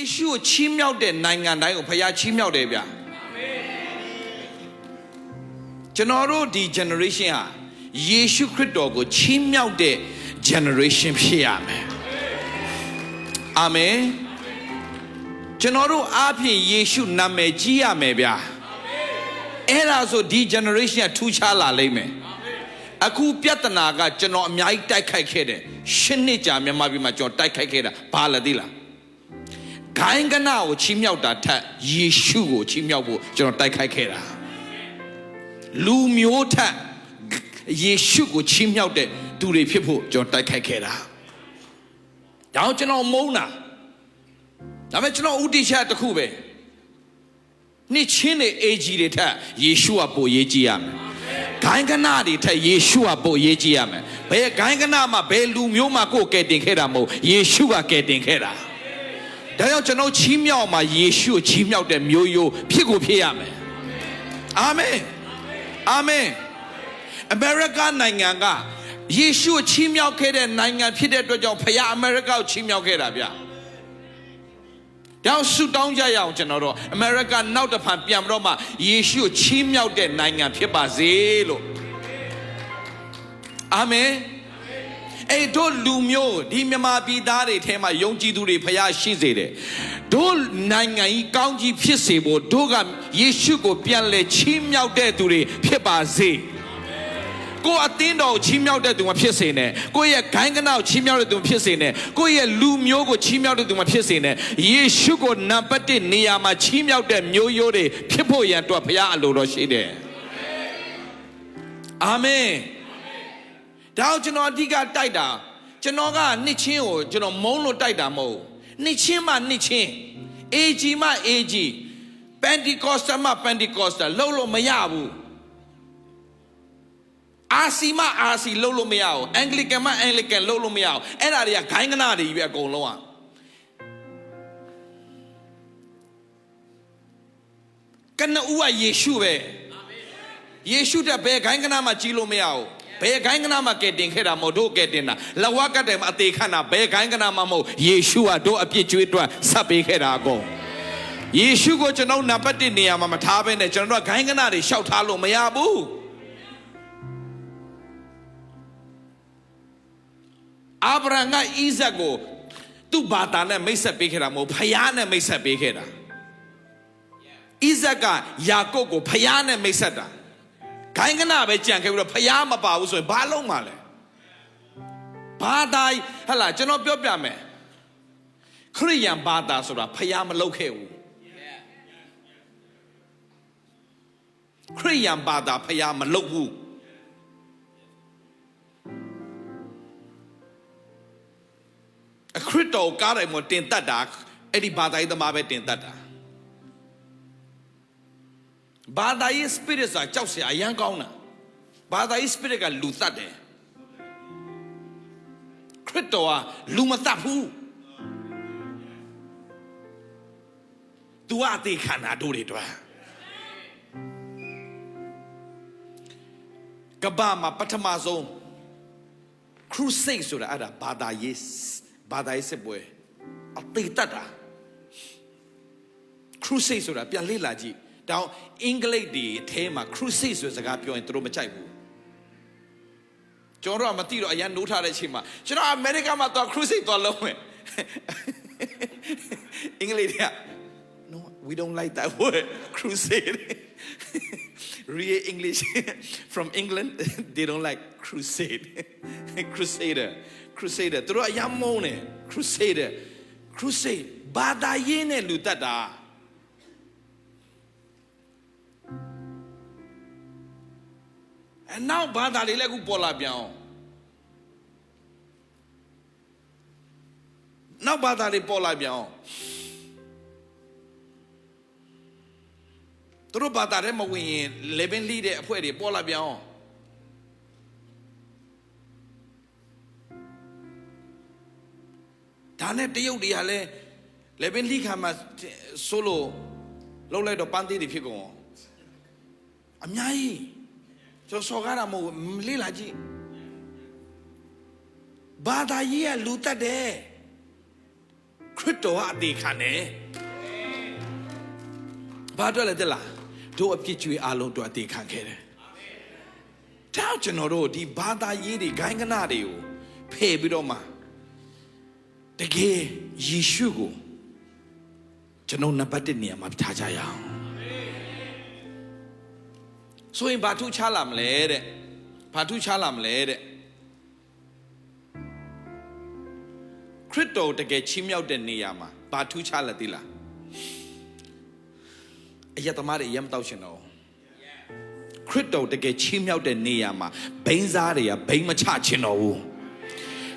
ယေရှုကိုချီးမြှောက်တဲ့နိုင်ငံတိုင်းကိုဖခင်ချီးမြှောက်တယ်ဗျာကျွန်တော်တို့ဒီ generation ဟာယေရှုခရစ်တော်ကိုချီးမြှောက်တဲ့ generation ဖြစ်ရမယ်အာမင်ကျွန်တော်တို့အားဖြင့်ယေရှုနာမည်ကြီးရမယ်ဗျာအဲ့ဒါဆိုဒီ generation ကထူးခြားလာလိမ့်မယ်အခုပြဿနာကကျွန်တော်အများကြီးတိုက်ခိုက်ခဲ့တယ်ရှစ်နှစ်ကြာမြန်မာပြည်မှာကျွန်တော်တိုက်ခိုက်ခဲ့တာဘာလဲသိလား ဂိုင်းကနာကိုချီးမြှောက်တာထက်ယေရှုကိုချီးမြှောက်ဖို့ကျွန်တော်တိုက်ခိုက်ခဲ့တာလူမျိုးထက်ယေရှုကိုချီးမြှောက်တဲ့သူတွေဖြစ်ဖို့ကျွန်တော်တိုက်ခိုက်ခဲ့တာဒါအောင်ကျွန်တော်မုန်းတာဒါပေမဲ့ကျွန်တော်ဥတီချက်တစ်ခုပဲနှစ်ချင်းတွေအေဂျီတွေထက်ယေရှုကပိုရေးကြည့်ရမယ်ဂိုင်းကနာတွေထက်ယေရှုကပိုရေးကြည့်ရမယ်ဘယ်ဂိုင်းကနာမှာဘယ်လူမျိုးမှာကိုယ်ကယ်တင်ခဲ့တာမဟုတ်ယေရှုကကယ်တင်ခဲ့တာ ဒါကြောင့်ကျွန်တော်ချီးမြှောက်မှာယေရှုကိုချီးမြှောက်တဲ့မျိုးရိုးဖြစ်ကိုဖြစ်ရမယ်အာမင်အာမင်အမေရိကနိုင်ငံကယေရှုကိုချီးမြှောက်ခဲ့တဲ့နိုင်ငံဖြစ်တဲ့အတွက်ကြောင့်ဖခင်အမေရိကကိုချီးမြှောက်ခဲ့တာဗျာတောင်ဆူတောင်းကြရအောင်ကျွန်တော်တို့အမေရိကနောက်တစ်ဖန်ပြန်ပြီးတော့မှယေရှုကိုချီးမြှောက်တဲ့နိုင်ငံဖြစ်ပါစေလို့အာမင် အဲ့တို့လူမျိုးဒီမြန်မာပြည်သားတွေထဲမှာယုံကြည်သူတွေဖျားရှိစေတယ်တို့နိုင်ငံကြီးကောင်းကြီးဖြစ်စေဖို့တို့ကယေရှုကိုပြန်လဲချီးမြှောက်တဲ့သူတွေဖြစ်ပါစေကိုယ်အသင်းတော်ကိုချီးမြှောက်တဲ့သူမဖြစ်စေနဲ့ကိုယ့်ရဲ့ဂိုင်းကနာကိုချီးမြှောက်တဲ့သူမဖြစ်စေနဲ့ကိုယ့်ရဲ့လူမျိုးကိုချီးမြှောက်တဲ့သူမဖြစ်စေနဲ့ယေရှုကိုနံပါတ်1နေရာမှာချီးမြှောက်တဲ့မျိုးရိုးတွေဖြစ်ဖို့ရန်အတွက်ဘုရားအလိုတော်ရှိတယ်အာမင် ဒါကိုကျွန်တော်အဓိကတိုက်တာကျွန်တော်ကနှစ်ချင်းကိုကျွန်တော်မုန်းလို့တိုက်တာမဟုတ်ဘူးနှစ်ချင်းမှနှစ်ချင်းအေဂျီမှအေဂျီပန်တီကောစတာမှပန်တီကောစတာလုံးလို့မရဘူးအာစီမအာစီလှုပ်လို့မရအောင်အင်္ဂလိကန်မအင်္ဂလိကန်လှုပ်လို့မရအောင်အဲ့ဒါတွေကဂိုင်းကနာတွေကြီးပဲအကုန်လုံးอ่ะကနဦးကယေရှုပဲယေရှုတဲ့ဘယ်ဂိုင်းကနာမှကြီးလို့မရအောင် ဘယ်ဂိုင်းကနာမှကဲတင်ခဲ့တာမဟုတ်တို့ကဲတင်တာလဝကတဲ့မှာအသေးခဏဘယ်ဂိုင်းကနာမှမဟုတ်ယေရှုကတို့အပြစ်ကြွေးတွက်ဆက်ပေးခဲ့တာအကုန်ယေရှုကိုကျွန်တော်နံပါတ်1နေရာမှာမထားဘဲနဲ့ကျွန်တော်တို့ကဂိုင်းကနာတွေရှောက်ထားလို့မရဘူးအာဗြဟံကဣဇက်ကိုသူ့ဘာသာနဲ့မိတ်ဆက်ပေးခဲ့တာမဟုတ်ဖယားနဲ့မိတ်ဆက်ပေးခဲ့တာဣဇက်ကယာကုပ်ကိုဖယားနဲ့မိတ်ဆက်တာ ခိုင်းကနာပဲကြံခဲ့ပြီးတော့ဖယားမပါဘူးဆိုရင်ဘာလုံးမှလဲဘာသာဟလာကျွန်တော်ပြောပြမယ်ခရိယန်ဘာသာဆိုတာဖယားမလုပ်ခဲ့ဘူးခရိယန်ဘာသာဖယားမလုပ်ဘူးအခရစ်တော်ကားတယ်မတင်တတ်တာအဲ့ဒီဘာသာရေးသမားပဲတင်တတ်တာ ဘာသာရေး spirit စာကြောက်စရာအရန်ကောင်းတာဘာသာရေး spirit ကလူတတ်တယ်ခရစ်တော်ကလူမတတ်ဘူး तू အသေးခံတာတို့တွေတော့ကဘာမှာပထမဆုံး crusade ဆိုတာအဲ့ဒါဘာသာရေးဘာသာရေးစစ်ပွဲအသေးတတ်တာ crusade ဆိုတာပြန်လေ့လာကြည့် တောင်အင်္ဂလိပ်တွေအထဲမှာ crusade ဆိုတဲ့စကားပြောရင်သူတို့မကြိုက်ဘူးကျွန်တော်တို့ကမသိတော့အရန်နိုးထားတဲ့အချိန်မှာကျွန်တော်အမေရိကမှာတော့ crusade သွားလုံးမယ်အင်္ဂလိပ်တွေက no we don't like that word crusade real English from England they don't like crusade crusader crusader သူတို့အယမ်းမုန်းတယ် crusader crusade ဘာသာရေးနဲ့လူတတ်တာ အနောက်ဘာသာတွေလည်းအခုပေါ်လာပြန်အောင်နောက်ဘာသာတွေပေါ်လာပြန်အောင်သူတို့ဘာသာထဲမဝင်ရင် living lead တဲ့အဖွဲ့တွေပေါ်လာပြန်အောင်ဒါနဲ့တရုတ်တွေကလည်း living lead ခံမှာဆိုလို့လုံးလိုက်တော့ပန်းသေးတွေဖြစ်ကုန်အောင်အများကြီး ကျွန်တော်စော်ကားတာမဟုတ်ဘူးလေးလာကြည့်ဘာသာရေးကလူတတ်တယ်ခခရစ်တော်ကအသေးခံတယ်ဘာအတွက်လဲတဲ့လားတို့အပြစ်ကြွေးအလုံးတို့အသေးခံခဲ့တယ်တောက်ကျွန်တော်တို့ဒီဘာသာရေးတွေဂိုင်းကနာတွေကိုဖယ်ပြီးတော့မှတကယ်ယေရှုကိုကျွန်တော်နံပါတ်1နေရာမှာထားကြရအောင် ဆိုရင်ဘာထူးခြားလာမလဲတဲ့ဘာထူးခြားလာမလဲတဲ့ခရစ်တော်တကယ်ချီးမြှောက်တဲ့နေရာမှာဘာထူးခြားလဲသိလားအယက်သမားတွေအယက်မတောက်ရှင်တော့ခရစ်တော်တကယ်ချီးမြှောက်တဲ့နေရာမှာဘိန်းစားတွေကဘိန်းမချချင်တော့ဘူး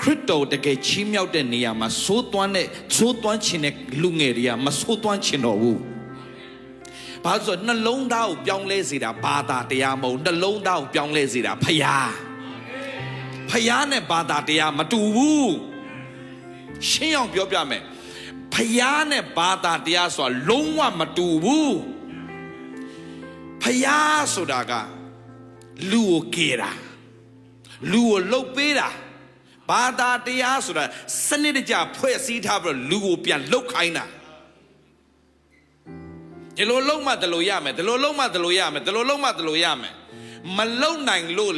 ခရစ်တော်တကယ်ချီးမြှောက်တဲ့နေရာမှာသိုးသွမ်းတဲ့သိုးသွမ်းချင်တဲ့လူငယ်တွေကမသိုးသွမ်းချင်တော့ဘူး ဘာလို့ဆိုတော့နှလုံးသားကိုပြောင်းလဲစေတာဘာသာတရားမဟုတ်နှလုံးသားကိုပြောင်းလဲစေတာဖယားဖယားနဲ့ဘာသာတရားမတူဘူးရှင်းအောင်ပြောပြမယ်ဖယားနဲ့ဘာသာတရားဆိုတာလုံးဝမတူဘူးဖယားဆိုတာကလူကိုကေတာလူကိုလှုပ်ပေးတာဘာသာတရားဆိုတာစနစ်တကျဖွဲ့စည်းထားပြီးတော့လူကိုပြန်လှုပ်ခိုင်းတာ ဒီလိုလုံးမှဒီလိုရမယ်ဒီလိုလုံးမှဒီလိုရမယ်ဒီလိုလုံးမှဒီလိုရမယ်မလုံနိုင်လို့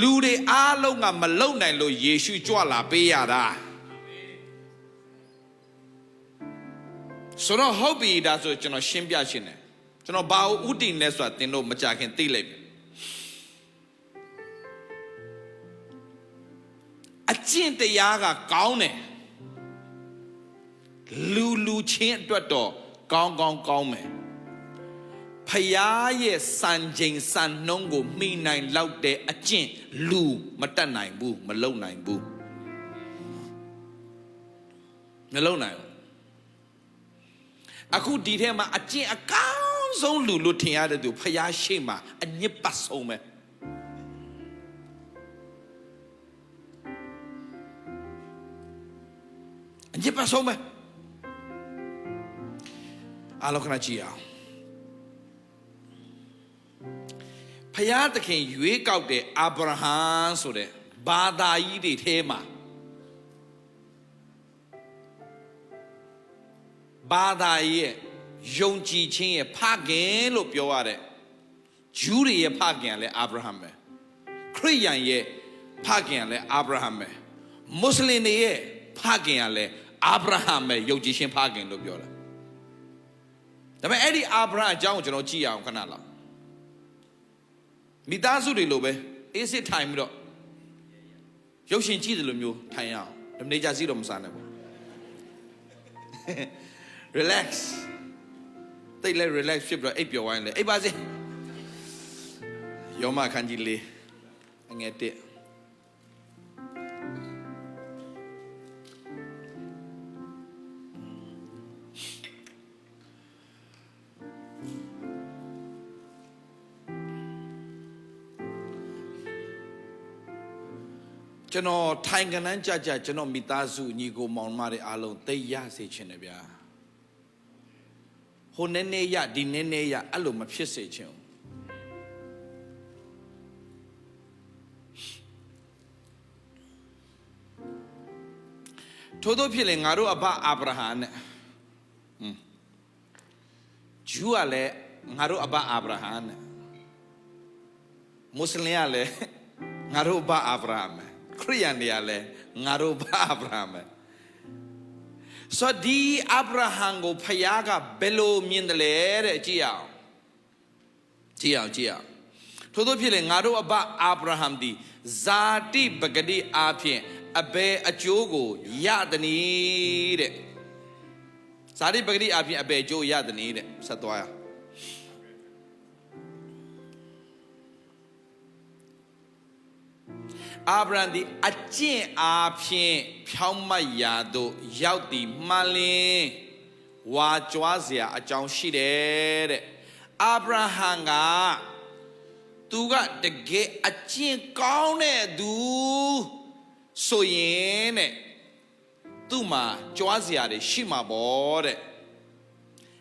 လူတွေအားလုံးကမလုံနိုင်လို့ယေရှုကြွလာပေးရတာဆိုတော့ဟုတ်ပြီဒါဆိုကျွန်တော်ရှင်းပြရှင်းတယ်ကျွန်တော်ဘာကိုဥတည်လဲဆိုတာသင်တို့မကြခင်သိလိုက်ပြီအကျင့်တရားကကောင်းတယ်လူလူချင်းအတွက်တော့ကောင်းကောင်းကောင်းမယ် ဖယားရဲ့စံချိန်စံနှုံးကိုမိနိုင်လောက်တဲ့အကျင့်လူမတတ်နိုင်ဘူးမလုံနိုင်ဘူးမလုံနိုင်ဘူးအခုဒီထဲမှာအကျင့်အကောင်းဆုံးလူလို့ထင်ရတဲ့သူဖယားရှိမှအညစ်ပတ်ဆုံးပဲအညစ်ပတ်ဆုံးပဲအားလုံးခဏကြည့်အောင် ဖယားသခင်ရွေးကောက်တဲ့အာဗြဟံဆိုတဲ့ဘာသာကြီးတွေထဲမှာဘာသာရဲ့ယုံကြည်ခြင်းရဲ့ဖခင်လို့ပြောရတဲ့ဂျူးတွေရဲ့ဖခင်ကလည်းအာဗြဟံပဲခရစ်ယာန်ရဲ့ဖခင်ကလည်းအာဗြဟံပဲမွတ်စလင်တွေရဲ့ဖခင်ကလည်းအာဗြဟံပဲယုံကြည်ခြင်းဖခင်လို့ပြောတာဒါပေမဲ့အဲ့ဒီအာဗြဟံအကြောင်းကိုကျွန်တော်ကြည့်ရအောင်ခဏလောက် မိသားစုတွေလိုပဲအေးစစ်ထိုင်ပြီးတော့ရုပ်ရှင်ကြည့်တယ်လို့မျိုးထိုင်ရအောင်ဒါနေကြစီတော့မစားနဲ့ပေါ့ relax တိတ်လဲ relax ဖြစ်ပြီးတော့အိပ်ပျော်ဝိုင်းလဲအိပ်ပါစေယောမခန်းကြီးလေးအငယ်တစ် ကျွန်တော်ထိုင်ကနန်းကြကြကျွန်တော်မိသားစုညီကိုမောင်မတွေအားလုံးသိရစေချင်တယ်ဗျာဟိုနည်းနည်းရဒီနည်းနည်းရအဲ့လိုမဖြစ်စေချင်ဘူးထို့သောဖြစ်လေငါတို့အဘအာဗြဟံနဲ့ဟွန်းဂျူးကလည်းငါတို့အဘအာဗြဟံနဲ့မွတ်စလင်ကလည်းငါတို့အဘအာဗြဟံနဲ့ ခရိယန်တွေကလည်းငါတို့ဘာအာဗြဟံပဲဆိုတော့ဒီအာဗြဟံကိုဖယားကဘယ်လိုမြင်တယ်လဲတဲ့ကြည့်အောင်ကြည့်အောင်ကြည့်အောင်ထို့သောဖြစ်လေငါတို့အဘအာဗြဟံဒီဇာတိပဂတိအားဖြင့်အဘယ်အကျိုးကိုရသနည်းတဲ့ဇာတိပဂတိအားဖြင့်အဘယ်အကျိုးရသနည်းတဲ့ဆက်သွားရအောင် အာဗြဟံသည်အကျင့်အားဖြင့်ဖြောင်းမတ်ရာသို့ရောက်သည်မှန်လင်ဝါကြွားเสียအကြောင်းရှိတယ်တဲ့အာဗြဟံကသူကတကယ်အကျင့်ကောင်းတဲ့သူဆိုရင်တဲ့သူ့မှာကြွားเสียတွေရှိမှာပေါ့တဲ့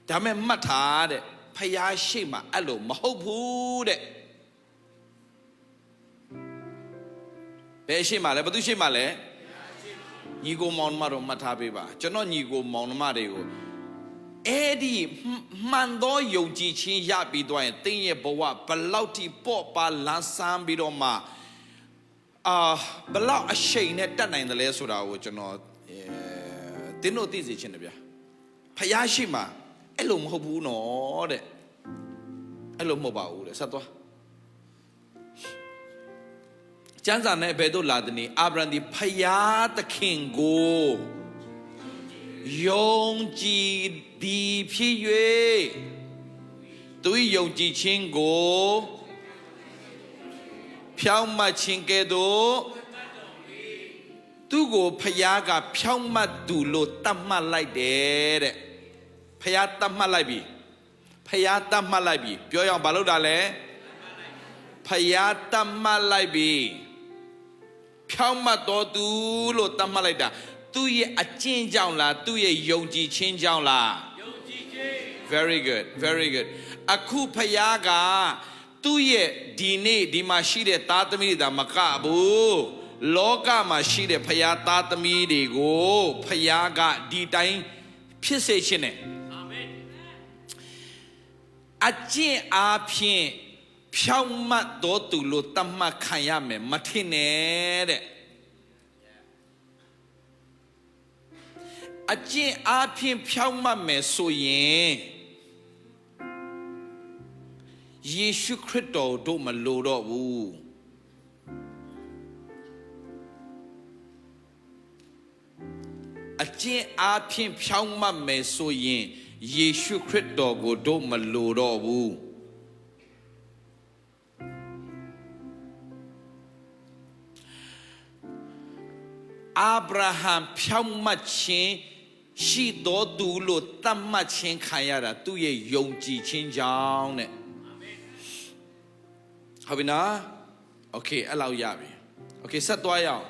ဒါမဲ့မှတ်ထားတဲ့ဖယားရှိမှအဲ့လိုမဟုတ်ဘူးတဲ့ ဘယ်ရှိမှလဲဘသူရှိမှလဲညီကိုမောင်နှမတို့မှတ်ထားပေးပါကျွန်တော်ညီကိုမောင်နှမတွေကိုအဲ့ဒီမှန်သောယုံကြည်ခြင်းရပြီးတော့ရင်တင်းရဲ့ဘဝဘလောက်ထိပေါ့ပါလန်းဆန်းပြီးတော့မှအာဘလောက်အရှိန်နဲ့တက်နိုင်တယ်လဲဆိုတာကိုကျွန်တော်အဲတင်းတို့သိစေချင်တယ်ဗျာဖယားရှိမှအဲ့လိုမဟုတ်ဘူးနော်တဲ့အဲ့လိုမဟုတ်ပါဘူးတဲ့ဆက်သွား ကျမ်းစာနဲ့ဘယ်သို့လာသနည်းအာဗြဟံဒီဖယားသခင်ကိုယုံကြည်သည်ဖြစ်၍သူ၏ယုံကြည်ခြင်းကိုဖြောင့်မတ်ခြင်းကဲ့သို့သူကိုဖယားကဖြောင့်မတ်သူလို့တတ်မှတ်လိုက်တယ်တဲ့ဖယားတတ်မှတ်လိုက်ပြီဖယားတတ်မှတ်လိုက်ပြီပြောရအောင်ဘာလို့တာလဲဖယားတတ်မှတ်လိုက်ပြီ ဖြောင့်မတ်တော်သူလို့တတ်မှတ်လိုက်တာသူ့ရဲ့အကျင့်ကြောင့်လားသူ့ရဲ့ယုံကြည်ခြင်းကြောင့်လားယုံကြည်ခြင်း very good very good အခုဖယားကသူ့ရဲ့ဒီနေ့ဒီမှာရှိတဲ့သားသမီးတွေဒါမကဘူးလောကမှာရှိတဲ့ဖယားသားသမီးတွေကိုဖယားကဒီတိုင်းဖြစ်စေခြင်းနဲ့အကျင့်အားဖြင့် ဖြောင့်မတ်တော်သူလို့တတ်မှတ်ခံရမယ်မထင်နဲ့တဲ့အကျင့်အားဖြင့်ဖြောင့်မတ်မယ်ဆိုရင်ယေရှုခရစ်တော်တို့မလိုတော့ဘူးအကျင့်အားဖြင့်ဖြောင့်မတ်မယ်ဆိုရင်ယေရှုခရစ်တော်ကိုတို့မလိုတော့ဘူး အာဗြဟံဖြောင့်မတ်ခြင်းရှိတော်သူလို့တတ်မှတ်ခြင်းခံရတာသူ့ရဲ့ယုံကြည်ခြင်းကြောင့်တဲ့ဟုတ်ပြီနော်โอเคအဲ့လောက်ရပြီโอเคဆက်သွားရအောင်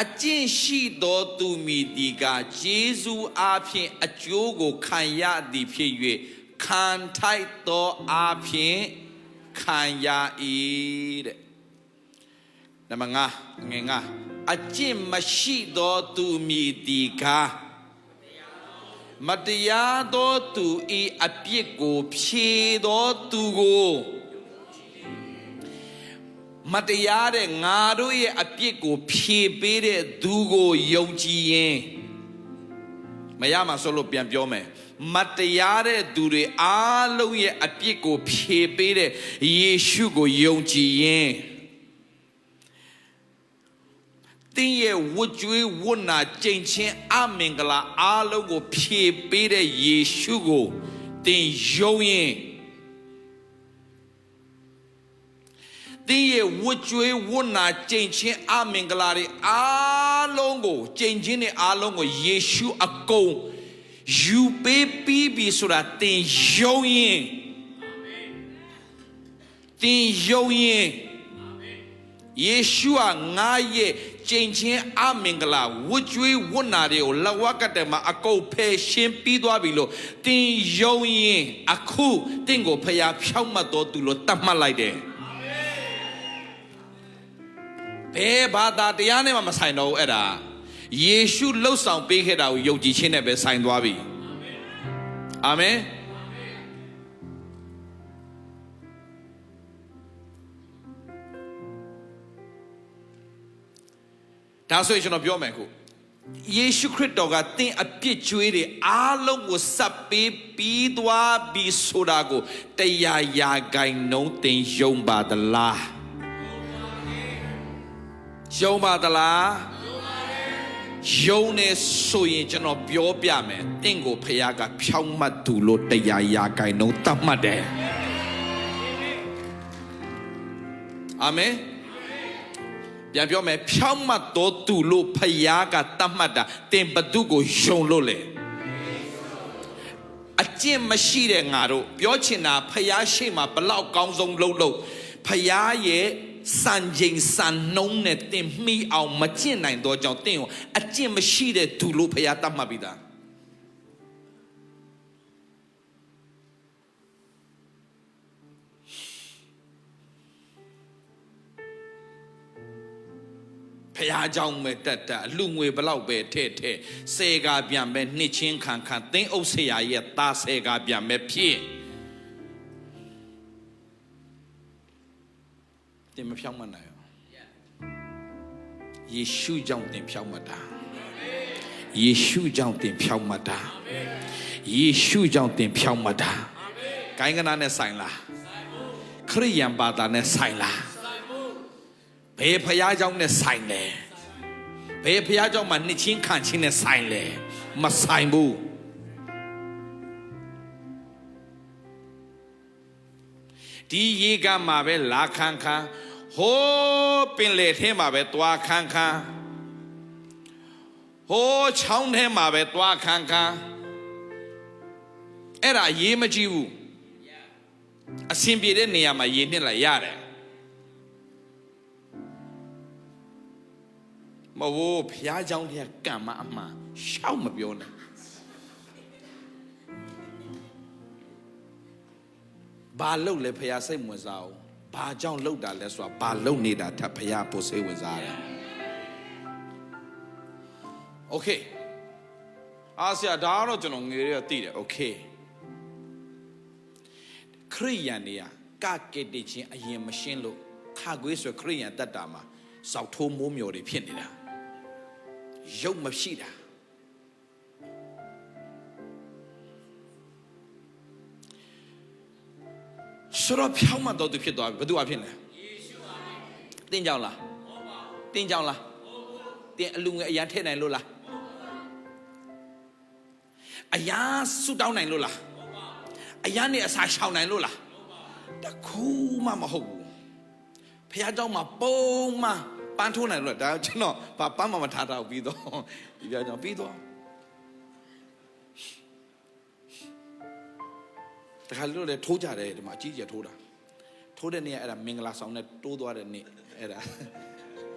အကျင့်ရှိတော်သူမိဒီကဂျေဇူးအားဖြင့်အကျိုးကိုခံရသည်ဖြစ်၍ခံထိုက်သောအားဖြင့်ခံရ၏တဲ့ နံပါတ်5ငယ်5အကျင့်မရှိသောသူမည်ဒီကားမတရားသောသူဤအပြစ်ကိုဖြေသောသူကိုမတရားတဲ့ငါတို့ရဲ့အပြစ်ကို ဖြေပေးတဲ့သူကိုယုံကြည်ရင်မရမှာဆိုလို့ပြန်ပြောမယ်မတရားတဲ့သူတွေအားလုံးရဲ့အပြစ်ကို ဖြေပေးတဲ့ယေရှုကိုယုံကြည်ရင် တင်းရဲ့ဝတ်ကြွေးဝတ်နာကြိမ်ချင်းအမင်္ဂလာအားလုံးကို ဖြည့်ပေးတဲ့ယေရှုကိုတင်းယုံရင်တင်းရဲ့ဝတ်ကြွေးဝတ်နာကြိမ်ချင်းအမင်္ဂလာတွေအားလုံးကိုကြိမ်ချင်းတွေအားလုံးကိုယေရှုအကုန်ယူပေးပြီးပြီဆိုတာတင်းယုံရင်တင်းယုံရင်ယေရှုဟာငါရဲ့ ကြင်ချင်းအမင်္ဂလာဝတ်ကြွေးဝတ်နာတွေကိုလဝကတဲ့မှာအကုန်ဖယ်ရှင်းပြီးသွားပြီလို့တင်ယုံရင်အခုတင့်ကိုဖျားဖြောက်မှတ်တော်သူလို့တတ်မှတ်လိုက်တယ်ဘယ်ဘာသာတရားနဲ့မှမဆိုင်တော့ဘူးအဲ့ဒါယေရှုလှုပ်ဆောင်ပေးခဲ့တာကိုယုံကြည်ခြင်းနဲ့ပဲဆိုင်သွားပြီအာမင် ဒါဆိုရင်ကျွန်တော်ပြောမယ်ခုယေရှုခရစ်တော်ကသင်အပြစ်ကြွေးတွေအားလုံးကိုစပ်ပေးပြီးသွားပြီဆိုတာကိုတရားရာဂိုင်နှုံးသင်ယုံပါသလားယုံပါသလားယုံနေဆိုရင်ကျွန်တော်ပြောပြမယ်တင့်ကိုဖခင်ကဖြောင်းမှတ်သူလို့တရားရာဂိုင်နှုံးတတ်မှတ်တယ်အာမင် ပြန်ပြောမယ်ဖြောင့်မတ်တော်သူလို့ဖယားကတတ်မှတ်တာတင်ဘသူကိုယုံလို့လေအကျင့်မရှိတဲ့ငါတို့ပြောချင်တာဖယားရှိမှဘလောက်ကောင်းဆုံးလုပ်လို့ဖယားရဲ့စံချိန်စံနှုံးနဲ့တင်မိအောင်မကျင့်နိုင်တော့ကြောင့်တင်ကိုအကျင့်မရှိတဲ့သူလို့ဖယားတတ်မှတ်ပြီးသား ဖ ះเจ้าမဲ့တက်တက်အလူငွေဘလောက်ပဲထဲ့ထဲ့ဆယ်ကားပြန်ပဲနှစ်ချင်းခံခံသင်းအုပ်ဆရာရဲ့သားဆယ်ကားပြန်ပဲဖြစ်တင်မဖြောင်းမနိုင်ဘူးယေရှုကြောင့်တင်ဖြောင်းမတာယေရှုကြောင့်တင်ဖြောင်းမတာယေရှုကြောင့်တင်ဖြောင်းမတာကိုင်းကနာနဲ့ဆိုင်လားခရိယန်ဘာသာနဲ့ဆိုင်လား ဘယ်ဖရားကြောင့်နဲ့ဆိုင်လဲဘယ်ဖရားကြောင့်မှနှစ်ချင်းခံချင်းနဲ့ဆိုင်လဲမဆိုင်ဘူးဒီရေကမှာပဲလာခန်းခန်းဟိုးပင်လေထဲမှာပဲတွားခန်းခန်းဟိုးချောင်းထဲမှာပဲတွားခန်းခန်းအဲ့ဒါရေးမကြည့်ဘူးအဆင်ပြေတဲ့နေရာမှာရေနှစ်လိုက်ရတယ် မဟုတ်ဘူးဘုရားเจ้าတဲ့ကံမအမှန်ရှောက်မပြောနဲ့ဘာလုပ်လဲဘုရားစိတ်ဝင်စားအောင်ဘာကြောင့်လုပ်တာလဲဆိုတာဘာလုပ်နေတာထပ်ဘုရားပိုစိတ်ဝင်စားတယ်โอเคအားဆရာဒါကတော့ကျွန်တော်ငယ်ရသိတယ်โอเค ခရိယန်တွေကကကက်တချင်းအရင်မရှင်းလို့ခါကွေးဆိုခရိယန်တက်တာမှာစောက်ထိုးမိုးမျော်တွေဖြစ်နေတာ ရုပ်မရှိတာဆိုတော့ဖြောင်းမတော်သူဖြစ်သွားပြီဘယ်သူအဖြစ်လဲယေရှုပါတင်းကြောင်လားတင်းကြောင်လားတင်းအလူငယ်အရန်ထည့်နိုင်လို့လားအရာဆူတောင်းနိုင်လို့လား အရန်နေအစာရှောင်နိုင်လို့လားတခုမှမဟုတ်ဘူးဖះเจ้าမှာပုံမှန် ပန်းထိုးနိုင်လို့လားဒါကျွန်တော်ဘာပန်းမှမထားတော့ပြီးတော့ဒီပြကြောင်ပြီးတော့တခါလို့လေထိုးကြတယ်ဒီမှာအကြီးကြီးထိုးတာထိုးတဲ့နေ့ကအဲ့ဒါမင်္ဂလာဆောင်နဲ့တိုးသွားတဲ့နေ့အဲ့ဒါ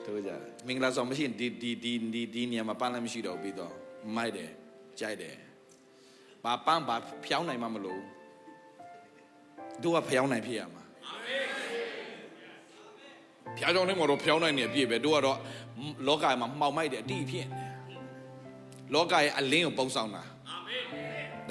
ထိုးကြတယ်မင်္ဂလာဆောင်မရှိရင်ဒီဒီဒီဒီဒီနေရာမှာပန်းလည်းမရှိတော့ဘူးပြီးတော့မိုက်တယ်ကြိုက်တယ်ဘာပန်းဘာဖျောင်းနိုင်မှမလို့တို့ကဖျောင်းနိုင်ဖြစ်ရမှာ ဖျားကြောင်ထဲမှာတော့ဖျောင်းနိုင်နေအပြည့်ပဲတို့ကတော့လောကမှာမှောင်မိုက်တဲ့အတိအဖြစ်နေလောကရဲ့အလင်းကိုပုံဆောင်တာ